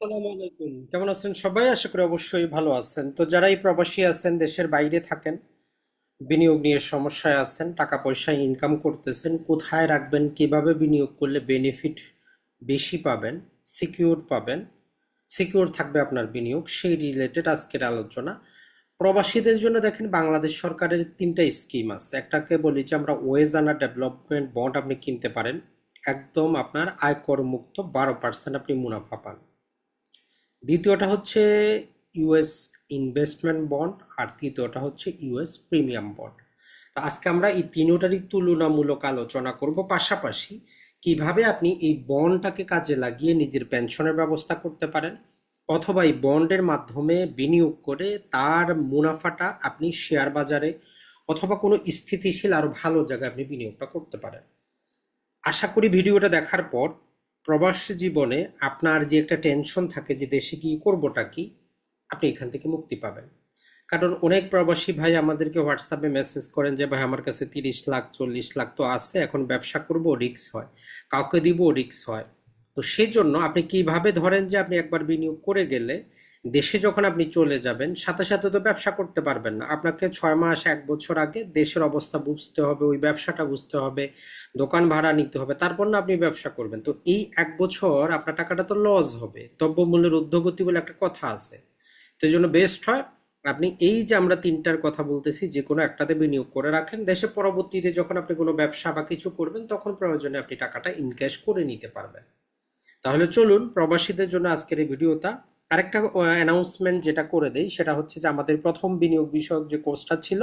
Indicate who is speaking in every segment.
Speaker 1: আসসালামু আলাইকুম। কেমন আছেন সবাই? আশা করি অবশ্যই ভালো আছেন। তো যারা এই প্রবাসী আছেন, দেশের বাইরে থাকেন, বিনিয়োগ নিয়ে সমস্যায় আছেন, টাকা পয়সা ইনকাম করতেছেন, কোথায় রাখবেন, কীভাবে বিনিয়োগ করলে বেনিফিট বেশি পাবেন সিকিউর পাবেন সিকিউর থাকবে আপনার বিনিয়োগ, সেই রিলেটেড আজকের আলোচনা। প্রবাসীদের জন্য দেখেন, বাংলাদেশ সরকারের তিনটা স্কিম আছে। একটাকে বলি যে আমরা ওয়েজ আনা ডেভেলপমেন্ট বন্ড আপনি কিনতে পারেন। একদম আপনার আয়কর মুক্ত বারো পার্সেন্ট আপনি মুনাফা পান। দ্বিতীয়টা হচ্ছে ইউএস ইনভেস্টমেন্ট বন্ড আর তৃতীয়টা হচ্ছে ইউএস প্রিমিয়াম বন্ড তো আজকে আমরা এই তিনোটারই তুলনামূলক আলোচনা করব পাশাপাশি কীভাবে আপনি এই বন্ডটাকে কাজে লাগিয়ে নিজের পেনশনের ব্যবস্থা করতে পারেন অথবা এই বন্ডের মাধ্যমে বিনিয়োগ করে তার মুনাফাটা আপনি শেয়ার বাজারে অথবা কোনো স্থিতিশীল আরও ভালো জায়গায় আপনি বিনিয়োগটা করতে পারেন। আশা করি ভিডিওটা দেখার পর প্রবাস জীবনে আপনার যে একটা টেনশন থাকে যে দেশে কি করবোটা কি, আপনি এখান থেকে মুক্তি পাবেন। কারণ অনেক প্রবাসী ভাই আমাদেরকে হোয়াটসঅ্যাপে মেসেজ করেন যে, ভাই, আমার কাছে তিরিশ লাখ, চল্লিশ লাখ তো আছে, এখন ব্যবসা করব রিক্স হয়। কাউকে দিব রিক্স হয়। তো সেজন্য আপনি কীভাবে ধরেন যে আপনি একবার বিনিয়োগ করে গেলে দেশে যখন আপনি চলে যাবেন, সাথে সাথে তো ব্যবসা করতে পারবেন না। আপনাকে ছয় মাস, এক বছর আগে দেশের অবস্থা বুঝতে হবে, ওই ব্যবসাটা বুঝতে হবে, দোকান ভাড়া নিতে হবে, তারপর না আপনি ব্যবসা করবেন। তো এই এক বছর আপনার টাকাটা তো লস হবে। দ্রব্যমূল্যের ঊর্ধ্বগতি বলে একটা কথা আছে। তো এই জন্য বেস্ট হয় আপনি এই যে আমরা তিনটার কথা বলতেছি, যে কোনো একটাতে বিনিয়োগ করে রাখেন। দেশে পরবর্তীতে যখন আপনি কোনো ব্যবসা বা কিছু করবেন, তখন প্রয়োজনে আপনি টাকাটা ইনক্যাশ করে নিতে পারবেন। তাহলে চলুন, প্রবাসীদের জন্য আজকের এই ভিডিওটা আরেকটা অ্যানাউন্সমেন্ট যেটা করে দেই সেটা হচ্ছে যে আমাদের প্রথম বিনিয়োগ বিষয়ক যে কোর্সটা ছিল,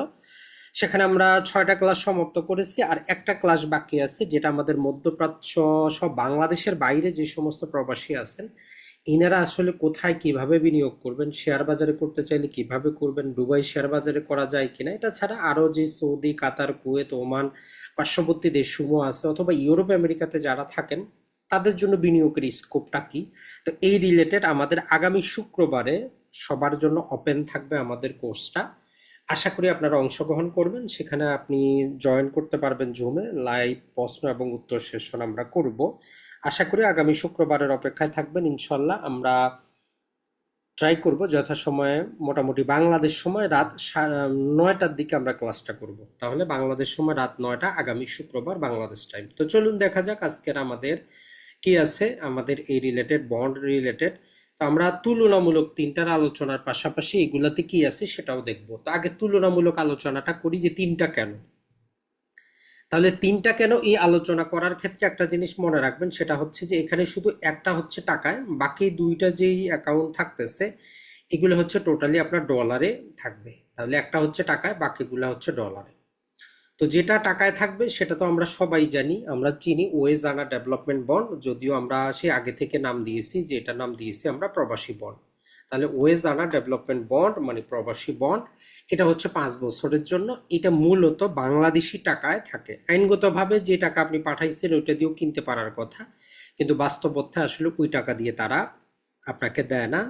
Speaker 1: সেখানে আমরা ছয়টা ক্লাস সমাপ্ত করেছি আর একটা ক্লাস বাকি আছে যেটা আমাদের মধ্যপ্রাচ্য সব বাংলাদেশের বাইরে যে সমস্ত প্রবাসী আছেন, ইনারা আসলে কোথায় কীভাবে বিনিয়োগ করবেন শেয়ার বাজারে করতে চাইলে কীভাবে করবেন, দুবাই শেয়ার বাজারে করা যায় কিনা, এটা ছাড়া আরও যে সৌদি, কাতার, কুয়েত, ওমান, পার্শ্ববর্তী দেশসমূহ আছে অথবা ইউরোপ, আমেরিকাতে যারা থাকেন তাদের জন্য বিনিয়োগের স্কোপটা কি? তো এই রিলেটেড আমাদের আগামী শুক্রবারে সবার জন্য ওপেন থাকবে আমাদের কোর্সটা আশা করি আপনারা অংশগ্রহণ করবেন। সেখানে আপনি জয়েন করতে পারবেন জুমে লাইভ প্রশ্ন এবং উত্তর সেশন আমরা করব। আশা করি আগামী শুক্রবারের অপেক্ষায় থাকবেন ইনশাল্লাহ আমরা ট্রাই করব যথাসময়ে, মোটামুটি বাংলাদেশ সময় রাত নয়টার দিকে আমরা ক্লাসটা করব। তাহলে বাংলাদেশ সময় রাত নয়টা, আগামী শুক্রবার বাংলাদেশ টাইম তো চলুন দেখা যাক আজকের আমাদের কি আছে? আমাদের এই রিলেটেড বন্ড রিলেটেড তো আমরা তুলনামূলক তিনটার আলোচনার পাশাপাশি এগুলাতে কি আছে সেটাও দেখব। তো আগে তুলনামূলক আলোচনাটা করি যে তিনটা কেন? তাহলে তিনটা কেন এই আলোচনা করার ক্ষেত্রে একটা জিনিস মনে রাখবেন, সেটা হচ্ছে যে এখানে শুধু একটা হচ্ছে টাকায়, বাকি দুইটা যেই অ্যাকাউন্ট থাকতেছে, এগুলো হচ্ছে টোটালি আপনার ডলারে থাকবে। তাহলে একটা হচ্ছে টাকায়, বাকিগুলো হচ্ছে ডলারে তো যেটা টাকায় থাকবে সেটা তো আমরা সবাই জানি, আমরা চিনি ওয়েজ আনা ডেভেলপমেন্ট বন্ড যদিও আমরা সে আগে থেকে নাম দিয়েছি, যে এটা নাম দিয়েছি আমরা প্রবাসী বন্ড তাহলে ওয়েজ আনা ডেভেলপমেন্ট বন্ড মানে প্রবাসী বন্ড এটা হচ্ছে পাঁচ বছরের জন্য, এটা মূলত বাংলাদেশি টাকায় থাকে। আইনগতভাবে যে টাকা আপনি পাঠাইছেন ওইটা দিয়েও কিনতে পারার কথা, কিন্তু বাস্তবতা আসলে ওই টাকা দিয়ে তারা আপনাকে দেয় না।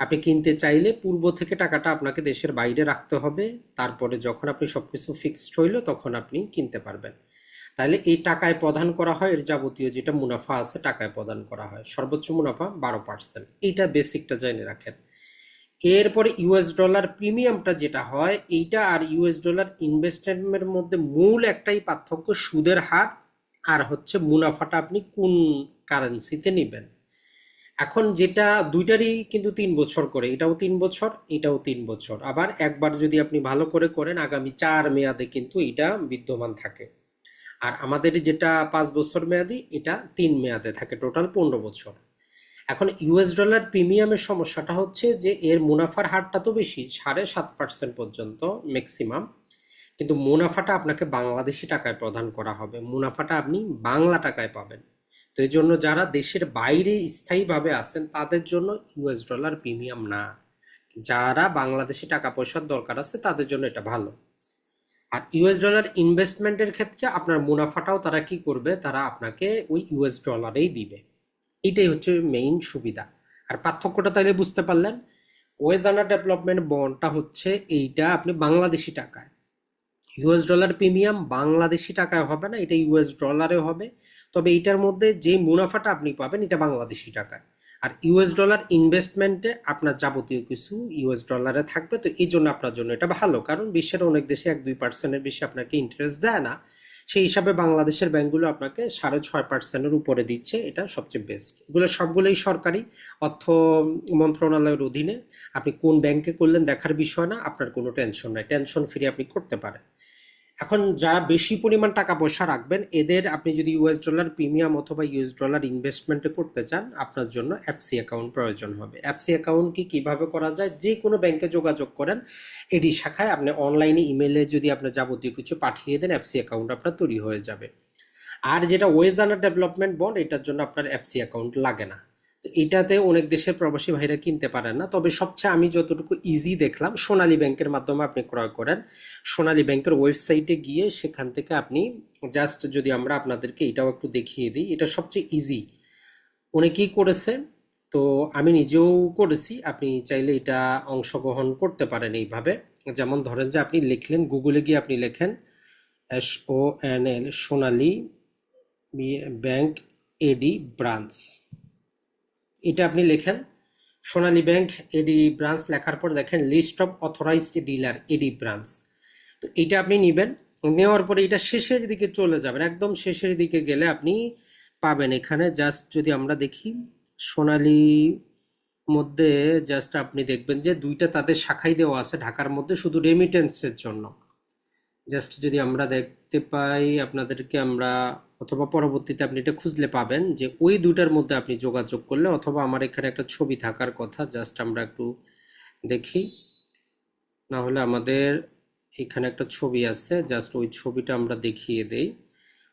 Speaker 1: আপনি কিনতে চাইলে পূর্ব থেকে টাকাটা আপনাকে দেশের বাইরে রাখতে হবে। তারপরে যখন আপনি সবকিছু ফিক্সড হইল, তখন আপনি কিনতে পারবেন। তাহলে এই টাকায় প্রদান করা হয়, এর যাবতীয় যেটা মুনাফা আছে, টাকায় প্রদান করা হয়। সর্বোচ্চ মুনাফা বারো পার্সেন্ট এইটা বেসিকটা জেনে রাখেন। এরপরে ইউএস ডলার প্রিমিয়ামটা যেটা হয়, এইটা আর ইউএস ডলার ইনভেস্টমেন্টের মধ্যে মূল একটাই পার্থক্য সুদের হার আর হচ্ছে মুনাফাটা আপনি কোন কারেন্সিতে নেবেন। এখন যেটা দুইটারই কিন্তু তিন বছর করে, এটাও তিন বছর, এটাও তিন বছর। আবার একবার যদি আপনি ভালো করে করেন, আগামী চার মেয়াদে কিন্তু এটা বিদ্যমান থাকে। আর আমাদের যেটা পাঁচ বছর মেয়াদি, এটা তিন মেয়াদে থাকে, টোটাল পনেরো বছর। এখন ইউএস ডলার প্রিমিয়ামের সমস্যাটা হচ্ছে যে, এর মুনাফার হারটা তো বেশি, সাড়ে সাত পার্সেন্ট পর্যন্ত ম্যাক্সিমাম কিন্তু মুনাফাটা আপনাকে বাংলাদেশি টাকায় প্রদান করা হবে, মুনাফাটা আপনি বাংলা টাকায় পাবেন। তো এই জন্য যারা দেশের বাইরে স্থায়ীভাবে আছেন, তাদের জন্য ইউএস ডলার প্রিমিয়াম না। যারা বাংলাদেশি টাকা পয়সার দরকার আছে, তাদের জন্য এটা ভালো। আর ইউএস ডলার ইনভেস্টমেন্টের ক্ষেত্রে আপনার মুনাফাটাও তারা কি করবে? তারা আপনাকে ওই ইউএস ডলারেই দিবে। এটাই হচ্ছে মেইন সুবিধা। আর পার্থক্যটা তাহলে বুঝতে পারলেন? ওয়েজানা ডেভেলপমেন্ট বন্ডটা হচ্ছে এইটা আপনি বাংলাদেশি টাকায়। ইউএস ডলার প্রিমিয়াম বাংলাদেশি টাকায় হবে না, এটা ইউএস ডলারে হবে। তবে এটার মধ্যে যে মুনাফাটা আপনি পাবেন, এটা বাংলাদেশি টাকায়। আর ইউএস ডলার ইনভেস্টমেন্টে আপনার যাবতীয় কিছু ইউএস ডলারে থাকবে, তো এই জন্য আপনার জন্য এটা ভালো। কারণ বিশ্বের অনেক দেশে এক দুই পার্সেন্টের বেশি আপনাকে ইন্টারেস্ট দেয় না। সেই হিসাবে বাংলাদেশের ব্যাংকগুলো আপনাকে সাড়ে ছয় পার্সেন্টের উপরে দিচ্ছে, এটা সবচেয়ে বেস্ট। এগুলো সবগুলোই সরকারি অর্থ মন্ত্রণালয়ের অধীনে। আপনি কোন ব্যাংকে করলেন দেখার বিষয় না, আপনার কোনো টেনশন নাই। টেনশন ফ্রি আপনি করতে পারেন। এখন যারা বেশি পরিমাণ টাকা পয়সা রাখবেন, এদের আপনি যদি ইউএস ডলার প্রিমিয়াম অথবা ইউএস ডলার ইনভেস্টমেন্টে করতে চান, আপনার জন্য এফসি অ্যাকাউন্ট প্রয়োজন হবে। এফসি অ্যাকাউন্ট কি কীভাবে করা যায়? যে কোনো ব্যাংকে যোগাযোগ করেন। এডি শাখায় আপনি অনলাইনে ইমেলে যদি আপনার যাবতীয় কিছু পাঠিয়ে দেন এফসি অ্যাকাউন্ট আপনার তৈরি হয়ে যাবে। আর যেটা ওয়েজানার ডেভেলপমেন্ট বন্ড এটার জন্য আপনার এফসি অ্যাকাউন্ট লাগে না। তো এটাতে অনেক দেশের প্রবাসী ভাইরা কিনতে পারেন না। তবে সবচেয়ে আমি যতটুকু ইজি দেখলাম, সোনালী ব্যাংকের মাধ্যমে আপনি ক্রয় করেন। সোনালী ব্যাংকের ওয়েবসাইটে গিয়ে সেখান থেকে আপনি জাস্ট যদি আমরা আপনাদেরকে এটাও একটু দেখিয়ে দিই, এটা সবচেয়ে ইজি অনেকেই করেছে, তো আমি নিজেও করেছি। আপনি চাইলে এটা অংশগ্রহণ করতে পারেন এইভাবে। যেমন ধরেন যে আপনি লিখলেন, গুগলে গিয়ে আপনি লেখেন S O N L Sonali bank AD branch. এটা আপনি লেখেন। সোনালী ব্যাংক এডি ব্রাঞ্চ লেখার পর দেখেন list of authorised dealer AD branch তো এটা আপনি নেবেন, নেওয়ার পরে এটা শেষের দিকে চলে যাবেন। একদম শেষের দিকে গেলে আপনি পাবেন এখানে। জাস্ট যদি আমরা দেখি, সোনালী মধ্যে জাস্ট আপনি দেখবেন যে দুইটা তাদের শাখাই দেওয়া আছে ঢাকার মধ্যে, শুধু রেমিটেন্সের জন্য। জাস্ট যদি আমরা দেখতে পাই, আপনাদেরকে আমরা অথবা পরবর্তীতে আপনি এটা খুঁজলে পাবেন যে ওই দুটার মধ্যে আপনি যোগাযোগ করলে অথবা আমার এখানে একটা ছবি থাকার কথা জাস্ট আমরা একটু দেখি। না হলে আমাদের এখানে একটা ছবি আছে জাস্ট ওই ছবিটা আমরা দেখিয়ে দেই।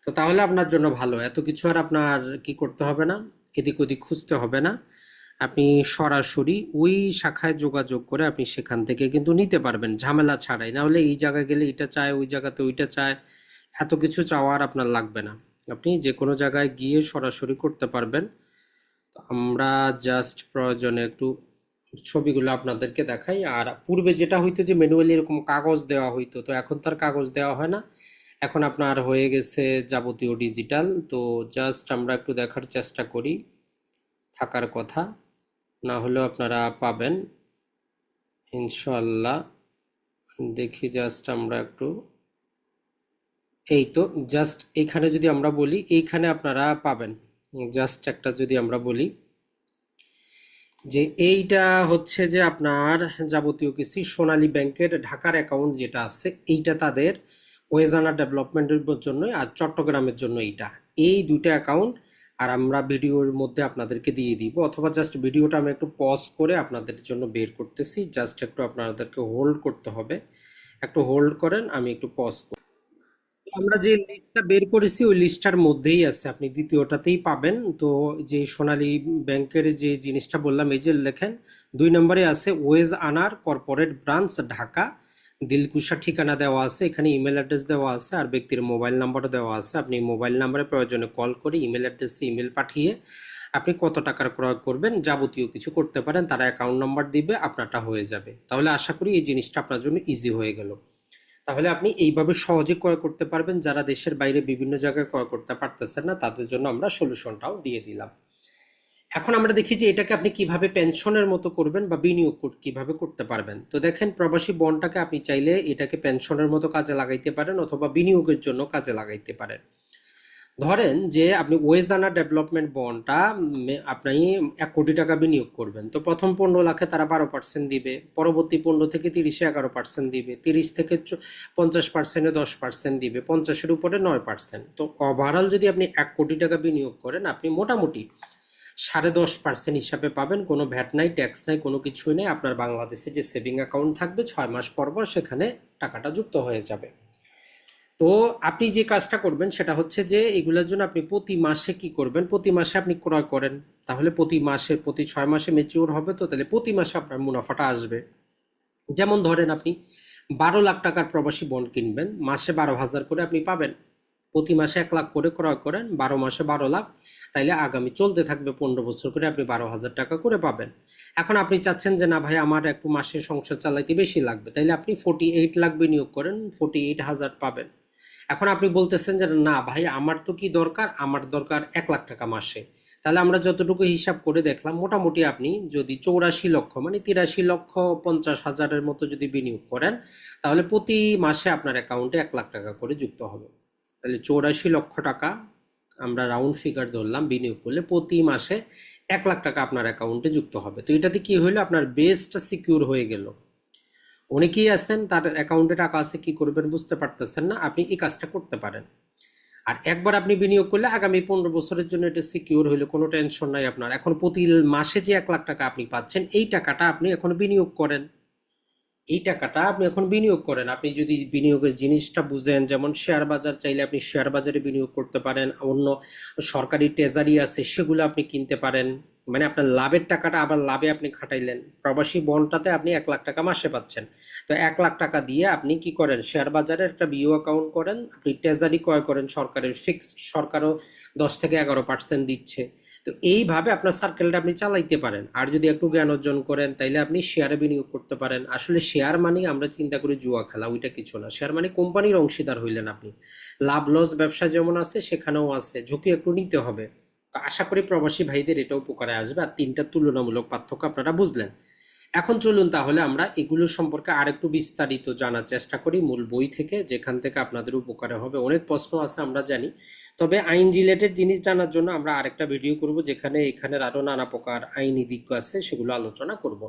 Speaker 1: তো তাহলে আপনার জন্য ভালো। এত কিছু আর আপনার কি করতে হবে না? এদিক ওদিক খুঁজতে হবে না। আপনি সরাসরি ওই শাখায় যোগাযোগ করে আপনি সেখান থেকে কিন্তু নিতে পারবেন, ঝামেলা ছাড়াই। না হলে এই জায়গায় গেলে এটা চায়, ওই জায়গাতে ওইটা চায়। এত কিছু চাওয়ার আপনার লাগবে না। আপনি যে কোনো জায়গায় গিয়ে সরাসরি করতে পারবেন। আমরা জাস্ট প্রয়োজনে একটু ছবিগুলো আপনাদেরকে দেখাই। আর পূর্বে যেটা হইতো যে ম্যানুয়ালি এরকম কাগজ দেওয়া হইতো, তো এখন তার কাগজ দেওয়া হয় না। এখন আপনার হয়ে গেছে যাবতীয় ডিজিটাল তো জাস্ট আমরা একটু দেখার চেষ্টা করি, থাকার কথা। না হলেও আপনারা পাবেন। ইনশাল্লাহ দেখি জাস্ট আমরা একটু এই তো জাস্ট এইখানে যদি আমরা বলি, এইখানে আপনারা পাবেন। জাস্ট একটা যদি আমরা বলি, যে এইটা হচ্ছে যে আপনার যাবতীয় কিছু সোনালী ব্যাংকের ঢাকার অ্যাকাউন্ট যেটা আছে, এইটা তাদের ওয়েজানা ডেভেলপমেন্টের জন্য আর চট্টগ্রামের জন্য এইটা। এই দুইটা অ্যাকাউন্ট আর আমরা ভিডিওর মধ্যে আপনাদেরকে দিয়ে দিব। অথবা জাস্ট ভিডিওটা আমি একটু পজ করে আপনাদের জন্য বের করতেছি। জাস্ট একটু আপনাদেরকে হোল্ড করতে হবে। একটু হোল্ড করেন, আমি একটু পজ করি। আমরা যে লিস্টটা বের করেছি, ওই লিস্টটার মধ্যেই আছে। আপনি দ্বিতীয়টাতেই পাবেন। তো যে সোনালী ব্যাংকের যে জিনিসটা বললাম, এই যে লেখেন, দুই নম্বরে আছে ওয়েজ আনার কর্পোরেট ব্রাঞ্চ ঢাকা। দিলকুশা ঠিকানা দেওয়া আছে, এখানে ইমেল অ্যাড্রেস দেওয়া আছে, আর ব্যক্তির মোবাইল নাম্বারও দেওয়া আছে। আপনি মোবাইল নাম্বারে প্রয়োজনে কল করে ইমেল অ্যাড্রেসে ইমেল পাঠিয়ে আপনি কত টাকার ক্রয় করবেন, যাবতীয় কিছু করতে পারেন, তারা অ্যাকাউন্ট নাম্বার দিবে, আপনারটা হয়ে যাবে। তাহলে আশা করি এই জিনিসটা আপনার জন্য ইজি হয়ে গেল। তাহলে আপনি এইভাবে সহজে ক্রয় করতে পারবেন। যারা দেশের বাইরে বিভিন্ন জায়গায় ক্রয় করতে পারতেছেন না, তাদের জন্য আমরা সলিউশনটাও দিয়ে দিলাম। এখন আমরা দেখি যে এটাকে আপনি কীভাবে পেনশনের মতো করবেন বা বিনিয়োগ কীভাবে করতে পারবেন। তো দেখেন, প্রবাসী বন্ডটাকে আপনি চাইলে এটাকে পেনশনের মতো কাজে লাগাইতে পারেন অথবা বিনিয়োগের জন্য কাজে লাগাইতে পারেন। ধরেন যে আপনি ওয়েজানা ডেভেলপমেন্ট বন্ডটা আপনি এক কোটি টাকা বিনিয়োগ করবেন। তো প্রথম পনেরো লাখে তারা বারো পার্সেন্ট দিবে, পরবর্তী পনেরো থেকে তিরিশে এগারো পার্সেন্ট দিবে, তিরিশ থেকে পঞ্চাশ পার্সেন্টে দশ পার্সেন্ট দিবে, পঞ্চাশের উপরে নয় পার্সেন্ট তো ওভারঅল যদি আপনি এক কোটি টাকা বিনিয়োগ করেন, আপনি মোটামুটি সাড়ে দশ পার্সেন্ট হিসাবে পাবেন। কোনো ভ্যাট নাই, ট্যাক্স নাই, কোনো কিছুই নেই। আপনার বাংলাদেশে যে সেভিং অ্যাকাউন্ট থাকবে, ছয় মাস পর পর সেখানে টাকাটা যুক্ত হয়ে যাবে। তো আপনি যে কাজটা করবেন সেটা হচ্ছে যে এগুলোর জন্য আপনি প্রতি মাসে কি করবেন? প্রতি মাসে আপনি ক্রয় করেন। তাহলে প্রতি মাসে, প্রতি ছয় মাসে মেচিওর হবে তো, তাহলে প্রতি মাসে আপনার মুনাফাটা আসবে। যেমন ধরেন আপনি বারো লাখ টাকার প্রবাসী বন্ড কিনবেন, মাসে বারো হাজার করে আপনি পাবেন। প্রতি মাসে এক লাখ করে ক্রয় করেন, বারো মাসে বারো লাখ, তাইলে আগামী চলতে থাকবে পনেরো বছর করে আপনি বারো হাজার টাকা করে পাবেন। এখন আপনি চাচ্ছেন যে, না ভাই, আমার একটু মাসে সংসার চালাইতে বেশি লাগবে। তাইলে আপনি ফোর্টি এইট লাখ বিনিয়োগ করেন ফোর্টি এইট হাজার পাবেন। এখন আপনি বলতেছেন যে, না ভাই, আমার তো কি দরকার? আমার দরকার এক লাখ টাকা মাসে। তাহলে আমরা যতটুকু হিসাব করে দেখলাম, মোটামুটি আপনি যদি চৌরাশি লক্ষ মানে তিরাশি লক্ষ পঞ্চাশ হাজারের মতো যদি বিনিয়োগ করেন, তাহলে প্রতি মাসে আপনার অ্যাকাউন্টে এক লাখ টাকা করে যুক্ত হবে। তাহলে চৌরাশি লক্ষ টাকা আমরা রাউন্ড ফিগার ধরলাম বিনিয়োগ করলে প্রতি মাসে এক লাখ টাকা আপনার অ্যাকাউন্টে যুক্ত হবে। তো এটাতে কি হইল? আপনার বেসটা সিকিউর হয়ে গেল। অনেকেই আছেন, তার অ্যাকাউন্টে টাকা আছে, কি করবেন বুঝতে পারতেছেন না, আপনি এই কাজটা করতে পারেন। আর একবার আপনি বিনিয়োগ করলে আগামী পনেরো বছরের জন্য এটা সিকিউর হইলে, কোনো টেনশন নাই আপনার। এখন প্রতি মাসে যে এক লাখ টাকা আপনি পাচ্ছেন, এই টাকাটা আপনি এখন বিনিয়োগ করেন। এই টাকাটা আপনি এখন বিনিয়োগ করেন। আপনি যদি বিনিয়োগের জিনিসটা বুঝেন, যেমন শেয়ার বাজার চাইলে আপনি শেয়ার বাজারে বিনিয়োগ করতে পারেন, অন্য সরকারি ট্রেজারি আছে, সেগুলো আপনি কিনতে পারেন। মানে আপনার লাভের টাকাটা আবার লাভে আপনি খাটাইলেন। প্রবাসী বনটাতে আপনি এক লাখ টাকা মাসে পাচ্ছেন। তো এক লাখ টাকা দিয়ে আপনি কি করেন? শেয়ার বাজারে একটা বিও অ্যাকাউন্ট করেন, আপনি ট্রেজারি ক্রয় করেন সরকারের ফিক্সড সরকারও দশ থেকে এগারো পার্সেন্ট দিচ্ছে। তো এইভাবে আপনার সার্কেলটা আপনি চালাইতে পারেন। আর যদি একটু জ্ঞান অর্জন করেন, তাইলে আপনি শেয়ারে বিনিয়োগ করতে পারেন। আসলে শেয়ার মানি আমরা চিন্তা করি জুয়া খেলা, ওইটা কিছু না। শেয়ার মানি কোম্পানির অংশীদার হইলেন আপনি। লাভ লস ব্যবসা যেমন আছে, সেখানেও আছে। ঝুঁকি একটু নিতে হবে। তো আশা করি প্রবাসী ভাইদের এটা উপকারে আসবে। আর তিনটা তুলনামূলক পার্থক্য আপনারা বুঝলেন। এখন চলুন তাহলে আমরা এগুলো সম্পর্কে আরেকটু বিস্তারিত জানার চেষ্টা করি মূল বই থেকে, যেখান থেকে আপনাদের উপকারে হবে। অনেক প্রশ্ন আছে, আমরা জানি। তবে আইন রিলেটেড জিনিস জানার জন্য আমরা আরেকটা ভিডিও করব, যেখানে এখানের আরও নানা প্রকার আইনি দিক আছে, সেগুলো আলোচনা করব।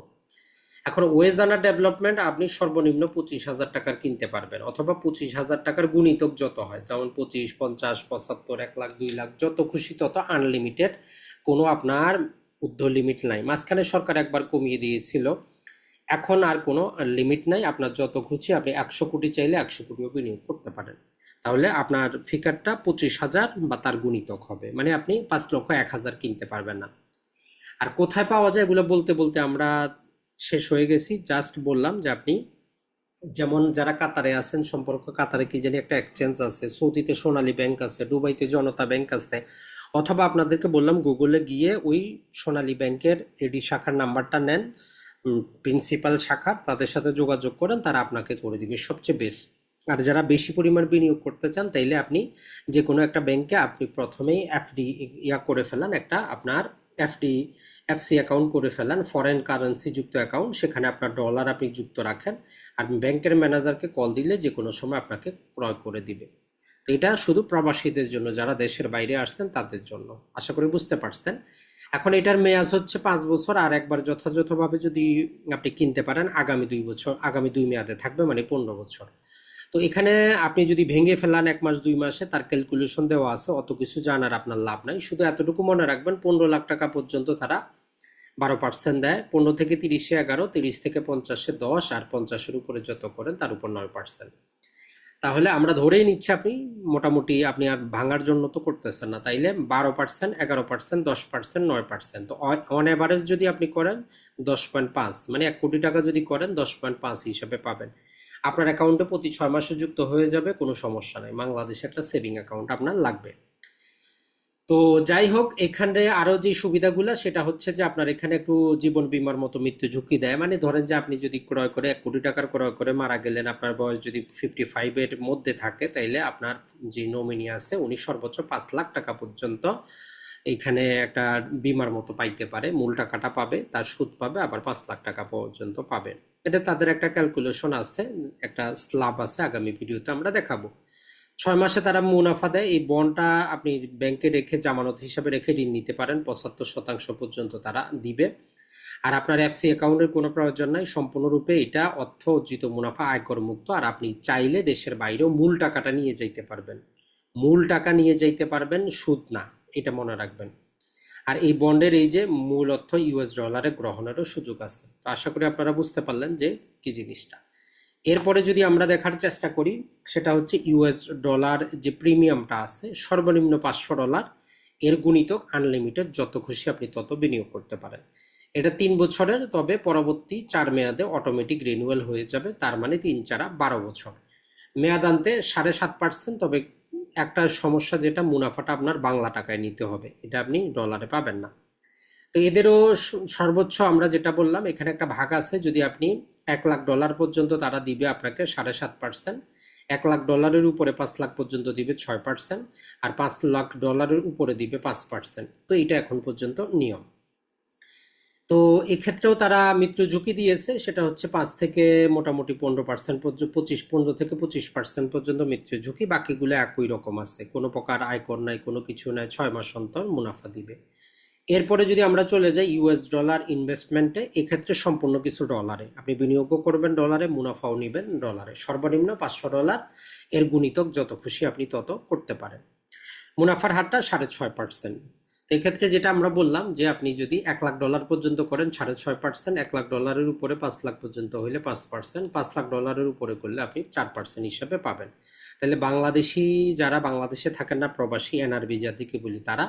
Speaker 1: এখন ওয়েজানা ডেভেলপমেন্ট আপনি সর্বনিম্ন পঁচিশ হাজার টাকার কিনতে পারবেন, অথবা পঁচিশ হাজার টাকার গুণিতক যত হয়, যেমন পঁচিশ, পঞ্চাশ, পঁচাত্তর, এক লাখ, দুই লাখ, যত খুশি তত আনলিমিটেড কোনো আপনার ঊর্ধ্ব লিমিট নাই। মাঝখানে সরকার একবার কমিয়ে দিয়েছিল। এখন আর কোনো লিমিট নাই। আপনার যত খুশি আপনি একশো কোটি চাইলে একশো কোটিও বিনিয়োগ করতে পারেন। তাহলে আপনার ফিকারটা পঁচিশ হাজার বা তার গুণিতক হবে। মানে আপনি পাঁচ লক্ষ এক হাজার কিনতে পারবেন না। আর কোথায় পাওয়া যায় এগুলো বলতে বলতে আমরা শেষ হয়ে গেছি। জাস্ট বললাম যে আপনি যেমন যারা কাতারে আছেন, সম্পর্ক কাতারে কি জানি একটা এক্সচেঞ্জ আছে। সৌদিতে সোনালী ব্যাংক আছে, দুবাইতে জনতা ব্যাংক আছে। অথবা আপনাদেরকে বললাম গুগলে গিয়ে ওই সোনালী ব্যাংকের এডি শাখার নাম্বারটা নেন প্রিন্সিপাল শাখার তাদের সাথে যোগাযোগ করেন, তারা আপনাকে করে দিবে সবচেয়ে বেস্ট আর যারা বেশি পরিমাণ বিনিয়োগ করতে চান, তাইলে আপনি যে কোনো একটা ব্যাংকে আপনি প্রথমেই এফডি ইয়া করে ফেলান, একটা আপনার এফডি এফসি অ্যাকাউন্ট করে ফেলান ফরেন কারেন্সি যুক্ত অ্যাকাউন্ট সেখানে আপনার ডলার আপনি যুক্ত রাখেন, আর ব্যাংকের ম্যানেজারকে কল দিলে যে কোনো সময় আপনাকে ক্রয় করে দিবে। এটা শুধু প্রবাসীদের জন্য, যারা দেশের বাইরে আসছেন তাদের জন্য। আশা করি বুঝতে পারছেন। এখন এটার মেয়াদ হচ্ছে পাঁচ বছর, আর একবার যথাযথভাবে যদি আপনি কিনতে পারেন, আগামী দুই বছর, আগামী দুই মেয়াদে থাকবে মানে পনেরো বছর। তো এখানে আপনি যদি ভেঙে ফেলান এক মাস, দুই মাসে, তার ক্যালকুলেশন দেওয়া আছে, অত কিছু জানার আপনার লাভ নাই। শুধু এতটুকু মনে রাখবেন, পনেরো লাখ টাকা পর্যন্ত তারা বারো পার্সেন্ট দেয়। পনেরো থেকে তিরিশে এগারো, তিরিশ থেকে পঞ্চাশে দশ, আর পঞ্চাশের উপরে যত করেন, তার উপর নয় পার্সেন্ট তাহলে আমরা ধরেই নিচ্ছি আপনি মোটামুটি আপনি আর ভাঙার জন্য তো করতেছেন না, তাইলে বারো পার্সেন্ট এগারো পার্সেন্ট দশ পার্সেন্ট নয় পার্সেন্ট তো অন অ্যাভারেজ যদি আপনি করেন দশ পয়েন্ট পাঁচ মানে এক কোটি টাকা যদি করেন দশ পয়েন্ট পাঁচ হিসাবে পাবেন। আপনার অ্যাকাউন্টে প্রতি ছয় মাসে যুক্ত হয়ে যাবে, কোনো সমস্যা নেই। বাংলাদেশে একটা সেভিং অ্যাকাউন্ট আপনার লাগবে। তো যাই হোক, এখানে আরও যে সুবিধাগুলো, সেটা হচ্ছে যে আপনার এখানে একটু জীবন বীমার মতো মৃত্যু ঝুঁকি দেয়। মানে ধরেন যে আপনি যদি ক্রয় করে, এক কোটি টাকার ক্রয় করে মারা গেলেন, আপনার বয়স যদি ফিফটি ফাইভের মধ্যে থাকে, তাইলে আপনার যে নমিনি আছে, উনি সর্বোচ্চ পাঁচ লাখ টাকা পর্যন্ত এইখানে একটা বিমার মতো পাইতে পারে। মূল টাকাটা পাবে, তার সুদ পাবে, আবার পাঁচ লাখ টাকা পর্যন্ত পাবে এটা তাদের একটা ক্যালকুলেশন আছে, একটা স্ল্যাব আছে, আগামী ভিডিওতে আমরা দেখাবো। ছয় মাসে তারা মুনাফা দেয়। এই বন্ডটা আপনি ব্যাংকে রেখে জামানত হিসাবে রেখে ঋণ নিতে পারেন। পঁচাত্তর শতাংশ পর্যন্ত তারা দিবে। আর আপনার এফসি অ্যাকাউন্টের কোনো প্রয়োজন নাই। সম্পূর্ণরূপে এটা অর্থ অর্জিত মুনাফা আয়কর মুক্ত আর আপনি চাইলে দেশের বাইরেও মূল টাকাটা নিয়ে যাইতে পারবেন। মূল টাকা নিয়ে যাইতে পারবেন, সুদ না। এটা মনে রাখবেন। আর এই বন্ডের এই যে মূল অর্থ ইউএস ডলারে গ্রহণেরও সুযোগ আছে। তো আশা করি আপনারা বুঝতে পারলেন যে কি জিনিসটা। এরপরে যদি আমরা দেখার চেষ্টা করি, সেটা হচ্ছে ইউএস ডলার যে প্রিমিয়ামটা আছে, সর্বনিম্ন পাঁচশো ডলার এর গুণিতক আনলিমিটেড যত খুশি আপনি তত বিনিয়োগ করতে পারেন। এটা তিন বছরের, তবে পরবর্তী চার মেয়াদে অটোমেটিক রিনিউয়াল হয়ে যাবে, তার মানে তিন চারা বারো বছর। মেয়াদ আনতে সাড়ে সাত পার্সেন্ট তবে একটা সমস্যা যেটা, মুনাফাটা আপনার বাংলা টাকায় নিতে হবে, এটা আপনি ডলারে পাবেন না। তো এদেরও সর্বোচ্চ আমরা যেটা বললাম, এখানে একটা ভাগ আছে, যদি আপনি এক লাখ ডলার পর্যন্ত তারা দিবে আপনাকে সাড়ে সাত পার্সেন্ট এক লাখ ডলারের উপরে পাঁচ লাখ পর্যন্ত দিবে ছয় পার্সেন্ট আর পাঁচ লাখ ডলারের উপরে দিবে পাঁচ পার্সেন্ট তো এটা এখন পর্যন্ত নিয়ম। তো এক্ষেত্রেও তারা মৃত্যু ঝুঁকি দিয়েছে, সেটা হচ্ছে পাঁচ থেকে মোটামুটি পনেরো পার্সেন্ট পর্যন্ত পঁচিশ, পনেরো থেকে পঁচিশ পার্সেন্ট পর্যন্ত মৃত্যু ঝুঁকি। বাকিগুলো একই রকম আছে। কোনো প্রকার আয়কর নাই, কোনো কিছু নাই, ছয় মাস অন্তর মুনাফা দিবে। এরপরে যদি আমরা চলে যাই ইউএস ডলার ইনভেস্টমেন্টে এক্ষেত্রে সম্পূর্ণ কিছু ডলারে আপনি বিনিয়োগও করবেন ডলারে মুনাফাও নেবেন ডলারে সর্বনিম্ন পাঁচশো ডলার এর গুণিতক যত খুশি আপনি তত করতে পারেন। মুনাফার হারটা সাড়ে ছয় পার্সেন্ট এক্ষেত্রে যেটা আমরা বললাম যে আপনি যদি এক লাখ ডলার পর্যন্ত করেন, সাড়ে ছয় পার্সেন্ট এক লাখ ডলারের উপরে পাঁচ লাখ পর্যন্ত হইলে পাঁচ পার্সেন্ট পাঁচ লাখ ডলারের উপরে করলে আপনি চার পার্সেন্ট হিসাবে পাবেন। তাহলে বাংলাদেশি যারা বাংলাদেশে থাকেন না, প্রবাসী, এনআরবি যাদেরকে বলি তারা,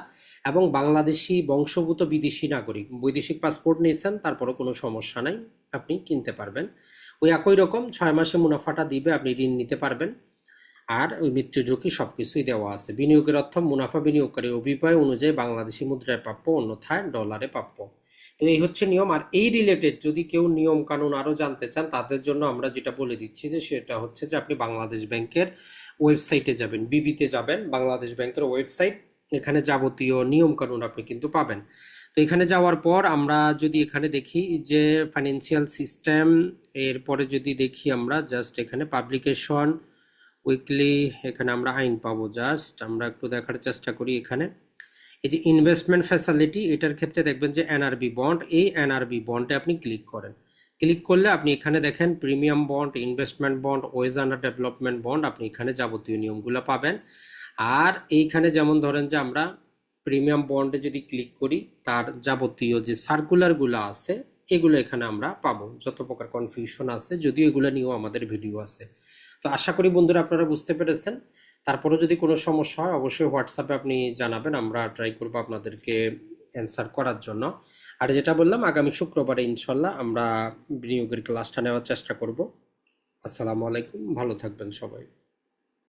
Speaker 1: এবং বাংলাদেশি বংশভূত বিদেশি নাগরিক, বৈদেশিক পাসপোর্ট নিয়েছেন তারপরে কোনো সমস্যা নাই, আপনি কিনতে পারবেন। ওই একই রকম ছয় মাসে মুনাফাটা দিবে, আপনি ঋণ নিতে পারবেন। আর ওই মৃত্যু ঝুঁকি সব কিছুই দেওয়া আছে। বিনিয়োগের অর্থ মুনাফা বিনিয়োগকারী অভিপ্রায় অনুযায়ী বাংলাদেশি মুদ্রায় প্রাপ্য, অন্যথায় ডলারে প্রাপ্য। তো এই হচ্ছে নিয়ম। আর এই রিলেটেড যদি কেউ নিয়ম কানুন আরও জানতে চান, তাদের জন্য আমরা যেটা বলে দিচ্ছি যে, সেটা হচ্ছে যে, আপনি বাংলাদেশ ব্যাংকের ওয়েবসাইটে যাবেন, বিবিতে যাবেন। বাংলাদেশ ব্যাংকের ওয়েবসাইট, এখানে যাবতীয় নিয়ম কানুন আপনি কিন্তু পাবেন। তো এখানে যাওয়ার পর আমরা যদি এখানে দেখি যে ফাইন্যান্সিয়াল সিস্টেম এরপরে যদি দেখি আমরা জাস্ট এখানে পাবলিকেশন উইকলি এখানে আমরা আইন পাবো। জাস্ট আমরা একটু দেখার চেষ্টা করি এখানে। এই যে ইনভেস্টমেন্ট ফ্যাসিলিটি এটার ক্ষেত্রে দেখবেন যে এনআরবি বন্ড এই এনআরবি বন্ডে আপনি ক্লিক করেন। ক্লিক করলে আপনি এখানে দেখেন premium bond investment bond wage under development bond আপনি এখানে যাবতীয় নিয়মগুলো পাবেন। আর এইখানে যেমন ধরেন যে আমরা প্রিমিয়াম বন্ডে যদি ক্লিক করি, তার যাবতীয় যে সার্কুলারগুলো আছে, এগুলো এখানে আমরা পাবো। যত প্রকার কনফিউশন আছে, যদিও এগুলো নিয়েও আমাদের ভিডিও আছে। তো আশা করি বন্ধুরা আপনারা বুঝতে পেরেছেন। তারপরে যদি কোনো সমস্যা হয়, অবশ্যই হোয়াটসঅ্যাপে আপনি জানাবেন, আমরা ট্রাই করব আপনাদেরকে অ্যান্সার করার জন্য। আর যেটা বললাম, আগামী শুক্রবারে ইনশাল্লাহ আমরা বিনিয়োগের ক্লাসটা নেওয়ার চেষ্টা করব। আসসালামু আলাইকুম, ভালো থাকবেন সবাই।